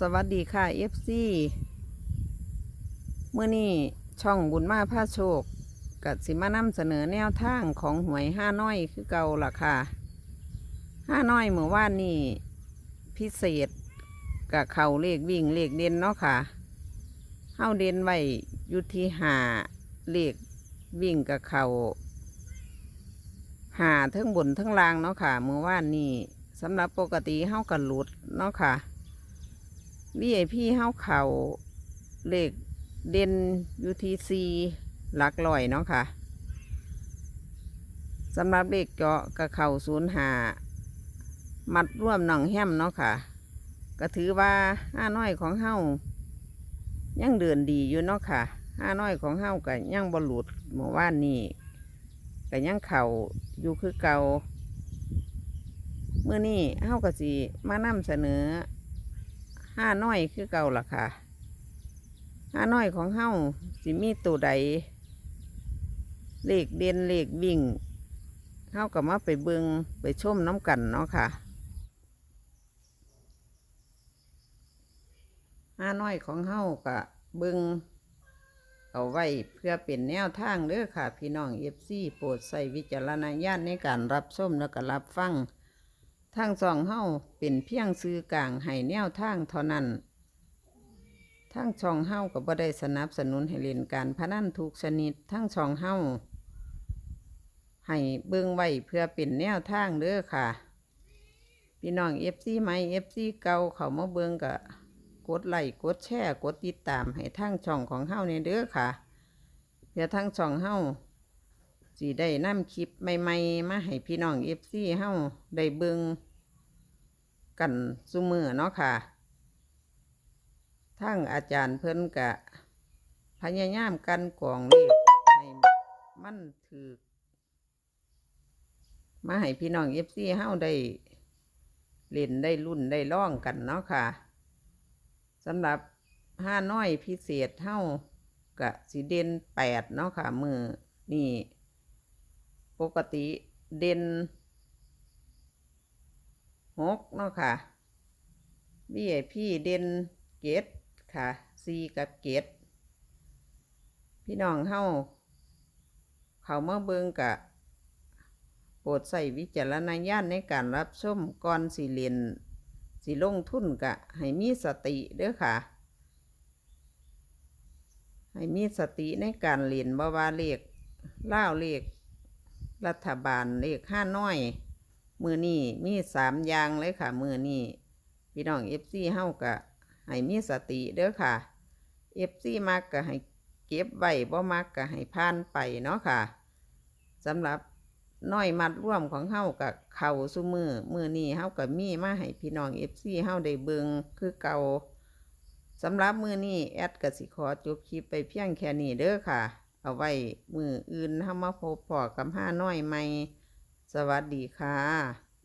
สวัสดีค่ะ FC เมื่อนี้ช่องบุญมาผ้าโชคกับสิมานำเสนอแนวทางของหวยห้าน้อยคือเก่าล่ะค่ะห้าน้อยเมื่อวานนี่พิเศษกับเขาเลขวิ่งเลขเด่นเนาะค่ะเฮาเด่นไว้ยู่ที่หาเลขวิ่งกับเขาหาทั้งบนทั้งล่างเนาะค่ะเมื่อวานนี่สำหรับปกติเฮากันหลุดเนาะค่ะ VIP เฮาเข่าเลขเด่น UTC หลักลอยเนาะค่ะสำหรับเลขเจาะกับเข่าศูนย์หามัดร่วมหนองแฮมเนาะค่ะ ก็ถือว่าห้าน้อยของเฮายังเดินดีอยู่เนาะค่ะห้าน้อยของเฮาก็ยังบหลุดเมื่อวานนี้ก็ยังเข่าอยู่คือเก่าเมื่อนี้เฮาก็สิมานำเสนอ ห้าน้อยคือเก่าล่ะค่ะห้าน้อยของเฮาสิมีตัวใดเลขเด่นเลขวิ่งเฮากับมาไปเบิงไปชมน้ำกันเนาะค่ะห้าน้อยของเฮากะเบิงเอาไว้เพื่อเป็นแนวทางเด้อค่ะ พี่น้องเอฟซีโปรดใส่วิจารณญาณในการรับชมแล้วก็รับฟัง ทางสองเฮ้าเป็นเพียงซื้อกลางให้แนวทางเท่านั้นทางช่องเฮ้าก็บ่ได้สนับสนุนให้เล่นการพนันทุกชนิดทางช่องเฮ้าให้เบิ่งไว้เพื่อเป็นแนวทางเด้อค่ะ พี่น้อง FC ใหม่ FC เก่าเขามาเบิ่งก็กดไลค์กดแชร์กดติดตามให้ทางช่องของเฮ้าในเด้อค่ะเพื่อทางช่องเฮ้า สิได้นำคลิปใหม่ๆ มาให้พี่น้องเอฟซีเฮาได้เบิงกันซุมือเนาะค่ะ ทั้งอาจารย์เพิ่นกะพยายามกันกรองเลขให้มันถือมาให้พี่น้องเอฟซีเฮาได้เล่นได้รุ่นได้ล่องกันเนาะค่ะสำหรับห้าน้อยพิเศษเฮากะสีเด่นแปดเนาะค่ะ มือนี่ ปกติเด่นหกเนาะค่ะ VIP เด่นเกตค่ะซีกับเกตพี่น้องเฮาเขามาเบิงกะโปรดใส่วิจารณญาณในการรับชมก่อนสิเรียนสิลงทุนกะ ให้มีสติเด้อค่ะ ให้มีสติในการเรียนบ่ว่าเลขเล่าเลข รัฐบาลเลขห้าน้อย มือนี่มีสามอย่างเลยค่ะ มือนี่พี่น้องเอฟซีเฮากะให้มีสติเด้อค่ะเอฟซีมักกะให้เก็บไว้บ่มักกะให้ผ่านไปเนาะค่ะสำหรับน้อยมัดร่วมของเฮากะเข่าซุมือมือนี่เฮากะมีมาให้พี่น้องเอฟซีเฮาได้เบิงคือเก่าสำหรับมือนี่แอดกสิขอจบคลิปไปเพียงแค่นี้เด้อค่ะ เอาไว้มืออื่นถ้ามาพบพอกับห้าน้อยใหม่ สวัสดีค่ะ